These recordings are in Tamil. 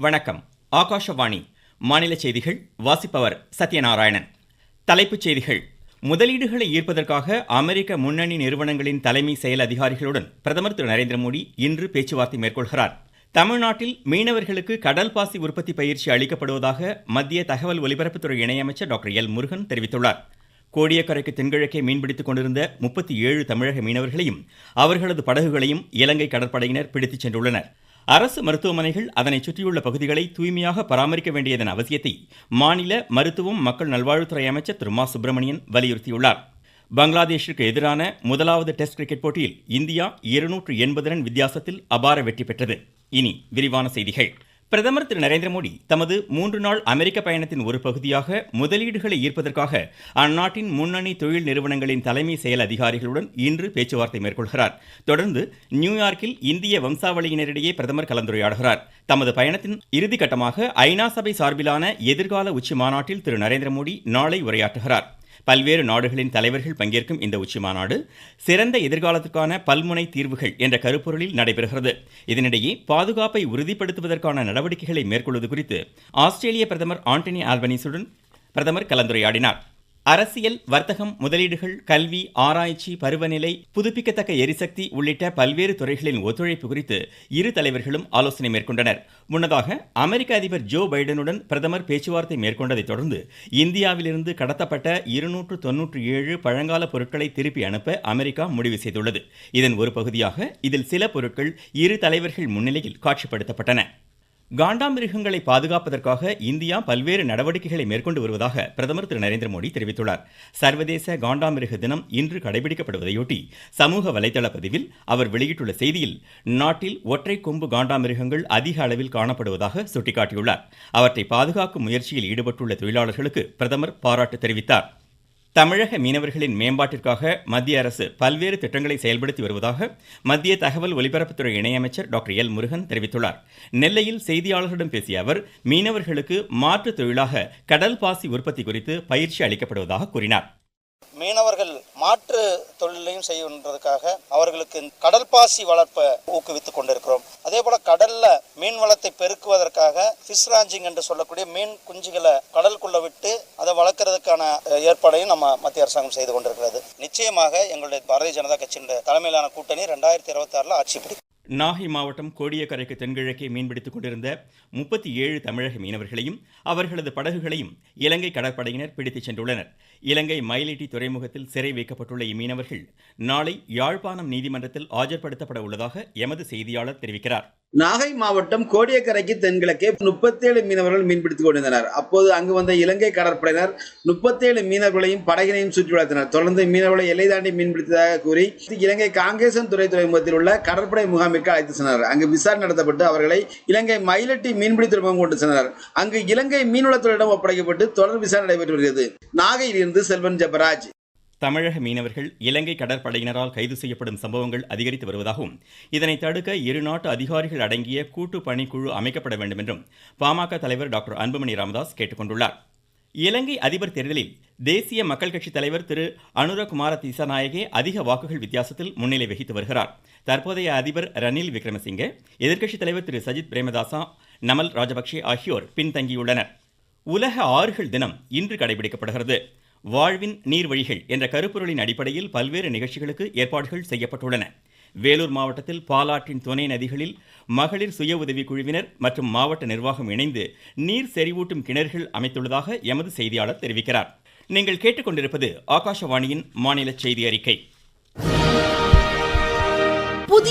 வணக்கம். ஆகாஷவாணி. மாநில செய்திகள் வாசிப்பவர் சத்யநாராயணன். தலைப்புச் செய்திகள். முதலீடுகளை ஈர்ப்பதற்காக அமெரிக்க முன்னணி நிறுவனங்களின் தலைமை செயல் அதிகாரிகளுடன் பிரதமர் திரு நரேந்திர மோடி இன்று பேச்சுவார்த்தை மேற்கொள்கிறார். தமிழ்நாட்டில் மீனவர்களுக்கு கடல் பாசி உற்பத்தி பயிற்சி அளிக்கப்படுவதாக மத்திய தகவல் ஒலிபரப்புத்துறை இணையமைச்சர் டாக்டர் எல் முருகன் தெரிவித்துள்ளார். கோடியக்கரைக்கு தென்கிழக்கே மீன்பிடித்துக் கொண்டிருந்த முப்பத்தி ஏழு தமிழக மீனவர்களையும் அவர்களது படகுகளையும் இலங்கை கடற்படையினர் பிடித்துச் சென்றுள்ளனர். அரசு மருத்துவமனைகள் அதனை சுற்றியுள்ள பகுதிகளை தூய்மையாக பராமரிக்க வேண்டியதன் அவசியத்தை மாநில மருத்துவம் மக்கள் நல்வாழ்வுத்துறை அமைச்சர் திரு மா சுப்பிரமணியன் வலியுறுத்தியுள்ளார். பங்களாதேஷிற்கு எதிரான முதலாவது டெஸ்ட் கிரிக்கெட் போட்டியில் இந்தியா இருநூற்று எண்பது ரன் வித்தியாசத்தில் அபார வெற்றி பெற்றது. இனி விரிவான செய்திகள். பிரதமர் திரு நரேந்திர மோடி தமது மூன்று நாள் அமெரிக்க பயணத்தின் ஒரு பகுதியாக முதலீடுகளை ஈர்ப்பதற்காக அந்நாட்டின் முன்னணி தொழில் நிறுவனங்களின் தலைமை செயல் அதிகாரிகளுடன் இன்று பேச்சுவார்த்தை மேற்கொள்கிறார். தொடர்ந்து நியூயார்க்கில் இந்திய வம்சாவளியினரிடையே பிரதமர் கலந்துரையாடுகிறார். தமது பயணத்தின் இறுதிக்கட்டமாக ஐநா சபை சார்பிலான எதிர்கால உச்சி மாநாட்டில் திரு நரேந்திர மோடி நாளை உரையாற்றுகிறார். பல்வேறு நாடுகளின் தலைவர்கள் பங்கேற்கும் இந்த உச்சி மாநாடு சிறந்த எதிர்காலத்துக்கான பல்முனை தீர்வுகள் என்ற கருப்பொருளில் நடைபெறுகிறது. இதனிடையே பாதுகாப்பை உறுதிப்படுத்துவதற்கான நடவடிக்கைகளை மேற்கொள்வது குறித்து ஆஸ்திரேலிய பிரதமர் ஆண்டனி ஆல்பனீஸுடன் பிரதமர் கலந்துரையாடினார். அரசியல் வர்த்தகம் முதலீடுகள் கல்வி ஆராய்ச்சி பருவநிலை புதுப்பிக்கத்தக்க எரிசக்தி உள்ளிட்ட பல்வேறு துறைகளின் ஒத்துழைப்பு குறித்து இரு தலைவர்களும் ஆலோசனை மேற்கொண்டனர். முன்னதாக அமெரிக்க அதிபர் ஜோ பைடனுடன் பிரதமர் பேச்சுவார்த்தை மேற்கொண்டதைத் தொடர்ந்து இந்தியாவிலிருந்து கடத்தப்பட்ட இருநூற்று தொன்னூற்றி ஏழு பழங்கால பொருட்களை திருப்பி அனுப்ப அமெரிக்கா முடிவு செய்துள்ளது. இதன் ஒரு பகுதியாக இதில் சில பொருட்கள் இரு தலைவர்கள் முன்னிலையில் காட்சிப்படுத்தப்பட்டன. காண்டாமிருகங்களை பாதுகாப்பதற்காக இந்தியா பல்வேறு நடவடிக்கைகளை மேற்கொண்டு வருவதாக பிரதமர் திரு நரேந்திர மோடி தெரிவித்துள்ளார். சர்வதேச காண்டாமிருக தினம் இன்று கடைபிடிக்கப்படுவதையொட்டி சமூக வலைதள பதிவில் அவர் வெளியிட்டுள்ள செய்தியில் நாட்டில் ஒற்றை கொம்பு காண்டாமிருகங்கள் அதிக அளவில் காணப்படுவதாக சுட்டிக்காட்டியுள்ளார். அவற்றை பாதுகாக்கும் முயற்சியில் ஈடுபட்டுள்ள தொழிலாளர்களுக்கு பிரதமர் பாராட்டு தெரிவித்தார். தமிழக மீனவர்களின் மேம்பாட்டிற்காக மத்திய அரசு பல்வேறு திட்டங்களை செயல்படுத்தி வருவதாக மத்திய தகவல் ஒலிபரப்புத்துறை இணையமைச்சர் டாக்டர் எல் முருகன் தெரிவித்துள்ளார். நெல்லையில் செய்தியாளர்களிடம் பேசிய அவர் மீனவர்களுக்கு மாற்றுத் தொழிலாக கடல் பாசி உற்பத்தி குறித்து பயிற்சி அளிக்கப்படுவதாக கூறினார். மீனவர்கள் மாற்று தொழிலையும் செய்கின்றதுக்காக அவர்களுக்கு கடல் பாசி வளர்ப்பை ஊக்குவித்துக் கொண்டிருக்கிறோம். அதே போல கடல்ல மீன் வளத்தை பெருக்குவதற்காக ஃபிஷ் ராஞ்சிங் என்று சொல்லக்கூடிய மீன் குஞ்சுகளை கடலுக்குள்ள விட்டு அதை வளர்க்கறதுக்கான ஏற்பாடையும் நம்ம மத்திய அரசாங்கம் செய்து கொண்டிருக்கிறது. நிச்சயமாக எங்களுடைய பாரதிய ஜனதா கட்சியின் தலைமையிலான கூட்டணி ரெண்டாயிரத்தி இருபத்தி ஆறுல ஆட்சி பிடிக்கும். நாகை மாவட்டம் கோடியக்கரைக்கு தென்கிழக்கே மீன்பிடித்துக் கொண்டிருந்த முப்பத்தி ஏழு தமிழக மீனவர்களையும் அவர்களது படகுகளையும் இலங்கை கடற்படையினர் பிடித்துச் சென்றுள்ளனர். இலங்கை மயிலிட்டி துறைமுகத்தில் சிறை வைக்கப்பட்டுள்ள இம்மீனவர்கள் நாளை யாழ்ப்பாணம் நீதிமன்றத்தில் ஆஜர்படுத்தப்பட உள்ளதாக எமது செய்தியாளர் தெரிவிக்கிறார். நாகை மாவட்டம் கோடியக்கரைக்கு தென்கிழக்கே முப்பத்தேழு மீனவர்கள் மீன்பிடித்துக் கொண்டிருந்தனர். அப்போது அங்கு வந்த இலங்கை கடற்படையினர் முப்பத்தேழு மீனவர்களையும் படகினையும் சுற்றி வளர்த்தனர். தொடர்ந்து மீனவர்களை எல்லை தாண்டி மீன்பிடித்ததாக கூறி இலங்கை காங்கேசன் துறை துறைமுகத்தில் உள்ள கடற்படை முகாமிற்கு அழைத்து சென்றனர். அங்கு விசாரணை நடத்தப்பட்டு அவர்களை இலங்கை மயிலட்டி மீன்பிடி துறைமுகம் கொண்டு சென்றனர். அங்கு இலங்கை மீன்வளத்துறையிடம் ஒப்படைக்கப்பட்டு தொடர் விசாரணை நடைபெற்று வருகிறது. நாகையிலிருந்து செல்வன் ஜெபராஜ். தமிழக மீனவர்கள் இலங்கை கடற்படையினரால் கைது செய்யப்படும் சம்பவங்கள் அதிகரித்து வருவதாகவும் இதனை தடுக்க இரு நாட்டு அதிகாரிகள் அடங்கிய கூட்டு பணிக்குழு அமைக்கப்பட வேண்டும் என்றும் பாமக தலைவர் டாக்டர் அன்புமணி ராமதாஸ் கேட்டுக்கொண்டுள்ளார் இலங்கை அதிபர் தேர்தலில் தேசிய மக்கள் கட்சி தலைவர் திரு அனுரகுமார திசாநாயகே அதிக வாக்குகள் வித்தியாசத்தில் முன்னிலை வகித்து வருகிறார். தற்போதைய அதிபர் ரணில் விக்ரமசிங்கே எதிர்க்கட்சித் தலைவர் திரு சஜித் பிரேமதாசா நமல் ராஜபக்சே ஆகியோர் பின்தங்கியுள்ளனர். உலக ஆறுகள் தினம் இன்று கடைபிடிக்கப்படுகிறது. வாழ்வின் நீர்வழிகள் என்ற கருப்பொருளின் அடிப்படையில் பல்வேறு நிகழ்ச்சிகளுக்கு ஏற்பாடுகள் செய்யப்பட்டுள்ளன. வேலூர் மாவட்டத்தில் பாலாற்றின் துணை நதிகளில் மகளிர் சுய உதவி குழுவினர் மற்றும் மாவட்ட நிர்வாகம் இணைந்து நீர் செறிவூட்டும் கிணறுகள் அமைத்துள்ளதாக எமது செய்தியாளர் தெரிவிக்கிறார். நீங்கள் கேட்டுக்கொண்டிருப்பது ஆகாஷவாணியின் மாநில செய்தி அறிக்கை.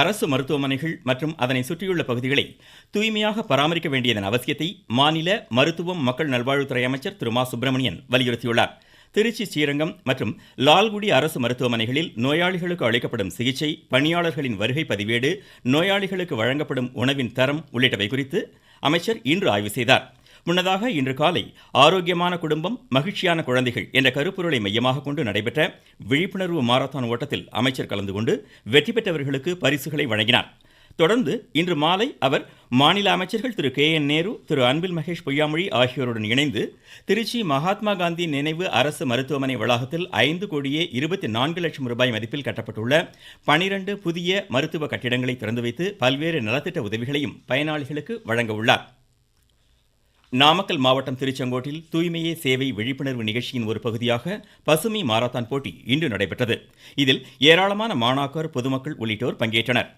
அரசு மருத்துவமனைகள் மற்றும் அதனை சுற்றியுள்ள பகுதிகளை தூய்மையாக பராமரிக்க வேண்டியதன் அவசியத்தை மாநில மருத்துவம் மக்கள் நல்வாழ்வுத்துறை அமைச்சர் திரு. மா. சுப்பிரமணியன் வலியுறுத்தியுள்ளார். திருச்சி ஸ்ரீரங்கம் மற்றும் லால்குடி அரசு மருத்துவமனைகளில் நோயாளிகளுக்கு அளிக்கப்படும் சிகிச்சை பணியாளர்களின் வருகை பதிவேடு நோயாளிகளுக்கு வழங்கப்படும் உணவின் தரம் உள்ளிட்டவை குறித்து அமைச்சர் இன்று ஆய்வு செய்தார். முன்னதாக இன்று காலை ஆரோக்கியமான குடும்பம் மகிழ்ச்சியான குழந்தைகள் என்ற கருப்பொருளை மையமாக கொண்டு நடைபெற்ற விழிப்புணர்வு மாரத்தான் ஓட்டத்தில் அமைச்சர் கலந்து கொண்டு வெற்றி பெற்றவர்களுக்கு பரிசுகளை வழங்கினார். தொடர்ந்து இன்று மாலை அவர் மாநில அமைச்சர்கள் திரு கே என் நேரு திரு அன்பில் மகேஷ் பொய்யாமொழி ஆகியோருடன் இணைந்து திருச்சி மகாத்மா காந்தி நினைவு அரசு மருத்துவமனை வளாகத்தில் ஐந்து கோடியே இருபத்தி நான்கு லட்சம் ரூபாய் மதிப்பில் கட்டப்பட்டுள்ள பனிரண்டு புதிய மருத்துவ கட்டிடங்களை திறந்து வைத்து பல்வேறு நலத்திட்ட உதவிகளையும் பயனாளிகளுக்கு வழங்க உள்ளார். நாமக்கல் மாவட்டம் திருச்செங்கோட்டில் தூய்மையே சேவை விழிப்புணர்வு நிகழ்ச்சியின் ஒரு பகுதியாக பசுமை மாரத்தான் போட்டி இன்று நடைபெற்றது. இதில் ஏராளமான மாணாக்கர் பொதுமக்கள் உள்ளிட்டோர் பங்கேற்றனர்.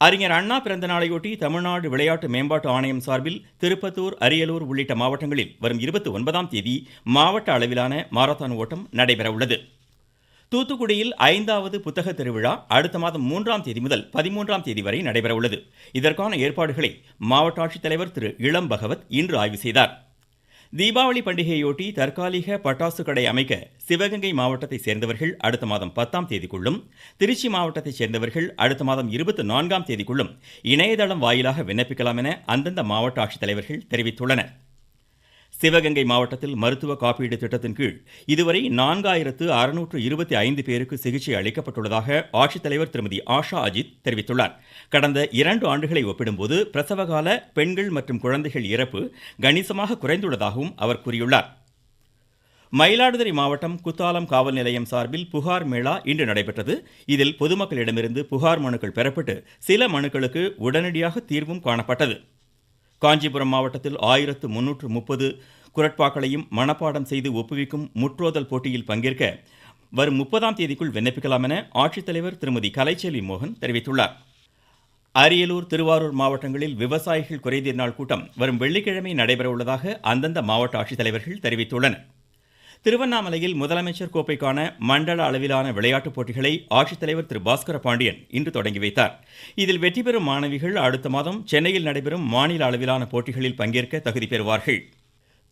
அறிஞர் அண்ணா பிறந்த நாளையொட்டி தமிழ்நாடு விளையாட்டு மேம்பாட்டு ஆணையம் சார்பில் திருப்பத்தூர் அரியலூர் உள்ளிட்ட மாவட்டங்களில் வரும் இருபத்தி ஒன்பதாம் தேதி மாவட்ட அளவிலான மாரத்தான் ஓட்டம் நடைபெறவுள்ளது. தூத்துக்குடியில் ஐந்தாவது புத்தக திருவிழா அடுத்த மாதம் மூன்றாம் தேதி முதல் பதிமூன்றாம் தேதி வரை நடைபெறவுள்ளது. இதற்கான ஏற்பாடுகளை மாவட்ட ஆட்சித்தலைவர் திரு இளம் பகவத் இன்று ஆய்வு செய்தார். தீபாவளி பண்டிகையொட்டி தற்காலிக பட்டாசு கடை அமைக்க சிவகங்கை மாவட்டத்தை சேர்ந்தவர்கள் அடுத்த மாதம் பத்தாம் தேதிக்குள்ளும் திருச்சி மாவட்டத்தைச் சேர்ந்தவர்கள் அடுத்த மாதம் இருபத்தி நான்காம் தேதிக்குள்ளும் இணையதளம் வாயிலாக விண்ணப்பிக்கலாம் என அந்தந்த மாவட்ட ஆட்சித்தலைவர்கள் தெரிவித்துள்ளனர். சிவகங்கை மாவட்டத்தில் மருத்துவ காப்பீடு திட்டத்தின் கீழ் இதுவரை நான்காயிரத்து அறுநூற்று இருபத்தி ஐந்து பேருக்கு சிகிச்சை அளிக்கப்பட்டுள்ளதாக ஆட்சித்தலைவர் திருமதி ஆஷா அஜித் தெரிவித்துள்ளார். கடந்த இரண்டு ஆண்டுகளை ஒப்பிடும்போது பிரசவகால பெண்கள் மற்றும் குழந்தைகள் இறப்பு கணிசமாக குறைந்துள்ளதாகவும் அவர் கூறியுள்ளார். மயிலாடுதுறை மாவட்டம் குத்தாலம் காவல் நிலையம் சார்பில் புகார் மேளா இன்று நடைபெற்றது. இதில் பொதுமக்களிடமிருந்து புகார் மனுக்கள் பெறப்பட்டு சில மனுக்களுக்கு உடனடியாக தீர்வும் காணப்பட்டது. காஞ்சிபுரம் மாவட்டத்தில் ஆயிரத்து முன்னூற்று முப்பது குரட்பாக்களையும் மனப்பாடம் செய்து ஒப்புவிக்கும் முற்றோதல் போட்டியில் பங்கேற்க வரும் முப்பதாம் தேதிக்குள் விண்ணப்பிக்கலாம் என ஆட்சித்தலைவர் திருமதி கலைச்செல்வி மோகன் தெரிவித்துள்ளார். அரியலூர் திருவாரூர் மாவட்டங்களில் விவசாயிகள் குறைதீர் நாள் கூட்டம் வரும் வெள்ளிக்கிழமை நடைபெற உள்ளதாக அந்தந்த மாவட்ட ஆட்சித்தலைவர்கள் தெரிவித்துள்ளனர். திருவண்ணாமலையில் முதலமைச்சர் கோப்பைக்கான மண்டல அளவிலான விளையாட்டுப் போட்டிகளை ஆட்சித்தலைவர் திரு பாஸ்கர பாண்டியன் இன்று தொடங்கி வைத்தார். இதில் வெற்றி பெறும் மாணவிகள் அடுத்த மாதம் சென்னையில் நடைபெறும் மாநில அளவிலான போட்டிகளில் பங்கேற்க தகுதி பெறுவார்கள்.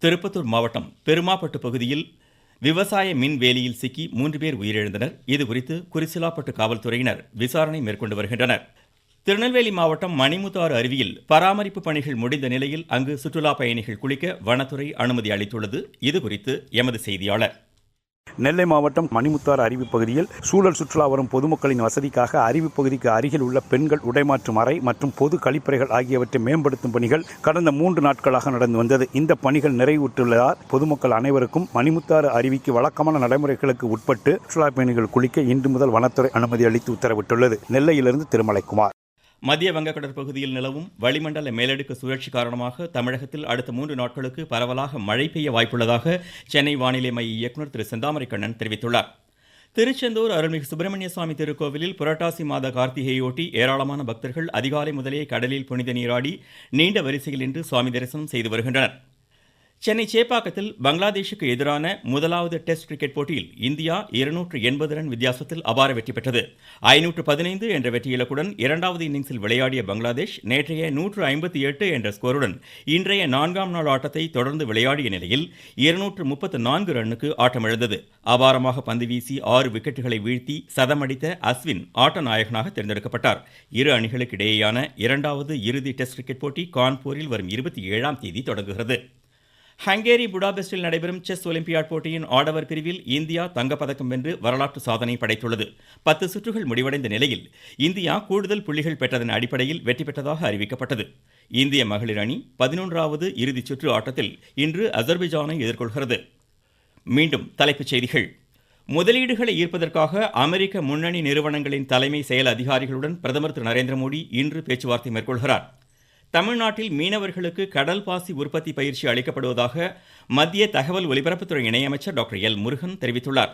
திருப்பத்தூர் மாவட்டம் பெருமாப்பட்டு பகுதியில் விவசாய மின் வேலியில் சிக்கி மூன்று பேர் உயிரிழந்தனர். இதுகுறித்து குறிச்சிலாப்பட்டு காவல்துறையினர் விசாரணை மேற்கொண்டு வருகின்றனர். திருநெல்வேலி மாவட்டம் மணிமுத்தாறு அருவியில் பராமரிப்பு பணிகள் முடிந்த நிலையில் அங்கு சுற்றுலா பயணிகள் குளிக்க வனத்துறை அனுமதி அளித்துள்ளது. இதுகுறித்து எமது செய்தியாளர். நெல்லை மாவட்டம் மணிமுத்தாறு அருவி பகுதியில் சூழல் சுற்றுலா வரும் பொதுமக்களின் வசதிக்காக அருவி பகுதிக்கு அருகில் உள்ள பெண்கள் உடைமாற்றும் அறை மற்றும் பொது கழிப்பறைகள் ஆகியவற்றை மேம்படுத்தும் பணிகள் கடந்த மூன்று நாட்களாக நடந்து வந்தது. இந்த பணிகள் நிறைவுற்றுள்ளதால் பொதுமக்கள் அனைவருக்கும் மணிமுத்தாறு அருவிக்கு வழக்கமான நடைமுறைகளுக்கு உட்பட்டு சுற்றுலா பயணிகள் குளிக்க இன்று முதல் வனத்துறை அனுமதி அளித்து உத்தரவிட்டுள்ளது. நெல்லையிலிருந்து திருமலைக்குமார். மத்திய வங்கக்கடற் பகுதியில் நிலவும் வளிமண்டல மேலடுக்கு சுழற்சி காரணமாக தமிழகத்தில் அடுத்த மூன்று நாட்களுக்கு பரவலாக மழை பெய்ய வாய்ப்புள்ளதாக சென்னை வானிலை மைய இயக்குநர் திரு செந்தாமரை கண்ணன் தெரிவித்துள்ளார். திருச்செந்தூர் அருள்மிகு சுப்பிரமணிய சுவாமி திருக்கோவிலில் புரட்டாசி மாத கார்த்திகையொட்டி ஏராளமான பக்தர்கள் அதிகாலை முதலே கடலில் புனித நீராடி நீண்ட வரிசையில் நின்று சுவாமி தரிசனம் செய்து வருகின்றனர். சென்னை சேப்பாக்கத்தில் பங்களாதேஷுக்கு எதிரான முதலாவது டெஸ்ட் கிரிக்கெட் போட்டியில் இந்தியா இருநூற்று எண்பது ரன் வித்தியாசத்தில் அபார வெற்றி பெற்றது. ஐநூற்று பதினைந்து என்ற வெற்றி இலக்குடன் இரண்டாவது இன்னிங்ஸில் விளையாடிய பங்களாதேஷ் நேற்றைய நூற்று ஐம்பத்தி எட்டு என்ற ஸ்கோருடன் இன்றைய நான்காம் நாள் ஆட்டத்தை தொடர்ந்து விளையாடிய நிலையில் இருநூற்று முப்பத்து நான்கு ரன்னுக்கு ஆட்டமிழந்தது. அபாரமாக பந்து வீசி ஆறு விக்கெட்டுகளை வீழ்த்தி சதமடித்த அஸ்வின் ஆட்ட நாயகனாக தேர்ந்தெடுக்கப்பட்டார். இரு அணிகளுக்கு இடையேயான இரண்டாவது இறுதி டெஸ்ட் கிரிக்கெட் போட்டி கான்பூரில் வரும் இருபத்தி ஏழாம் தேதி தொடங்குகிறது. ஹங்கேரி புடாபெஸ்டில் நடைபெறும் செஸ் ஒலிம்பியாட் போட்டியின் ஆடவர் பிரிவில் இந்தியா தங்கப்பதக்கம் வென்று வரலாற்று சாதனை படைத்துள்ளது. பத்து சுற்றுகள் முடிவடைந்த நிலையில் இந்தியா கூடுதல் புள்ளிகள் பெற்றதன் அடிப்படையில் வெற்றி பெற்றதாக அறிவிக்கப்பட்டது. இந்திய மகளிர் அணி பதினொன்றாவது இறுதிச் சுற்று ஆட்டத்தில் இன்று அசர்பைஜானை எதிர்கொள்கிறது. மீண்டும் தலைப்புச் செய்திகள். முதலீடுகளை ஈர்ப்பதற்காக அமெரிக்க முன்னணி நிறுவனங்களின் தலைமை செயல் அதிகாரிகளுடன் பிரதமர் திரு நரேந்திர மோடி இன்று பேச்சுவார்த்தை மேற்கொள்கிறார். தமிழ்நாட்டில் மீனவர்களுக்கு கடல் பாசி உற்பத்தி பயிற்சி அளிக்கப்படுவதாக மத்திய தகவல் ஒலிபரப்புத்துறை இணையமைச்சர் டாக்டர் எல் முருகன் தெரிவித்துள்ளார்.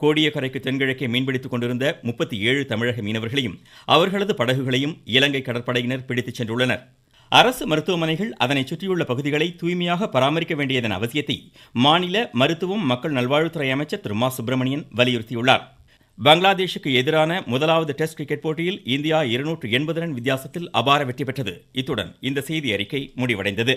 கோடியக்கரைக்கு தென்கிழக்கே மீன்பிடித்துக் கொண்டிருந்த முப்பத்தி ஏழு தமிழக மீனவர்களையும் அவர்களது படகுகளையும் இலங்கை கடற்படையினர் பிடித்துச் சென்றுள்ளனர். அரசு மருத்துவமனைகள் அதனை சுற்றியுள்ள பகுதிகளை தூய்மையாக பராமரிக்க வேண்டியதன் அவசியத்தை மாநில மருத்துவம் மக்கள் நல்வாழ்வுத்துறை அமைச்சர் திரு. மா. சுப்பிரமணியன் வலியுறுத்தியுள்ளார். பங்களாதேஷுக்கு எதிரான முதலாவது டெஸ்ட் கிரிக்கெட் போட்டியில் இந்தியா இருநூற்று எண்பது ரன் வித்தியாசத்தில் அபார வெற்றி பெற்றது. இத்துடன் இந்த செய்தி அறிக்கை முடிவடைந்தது.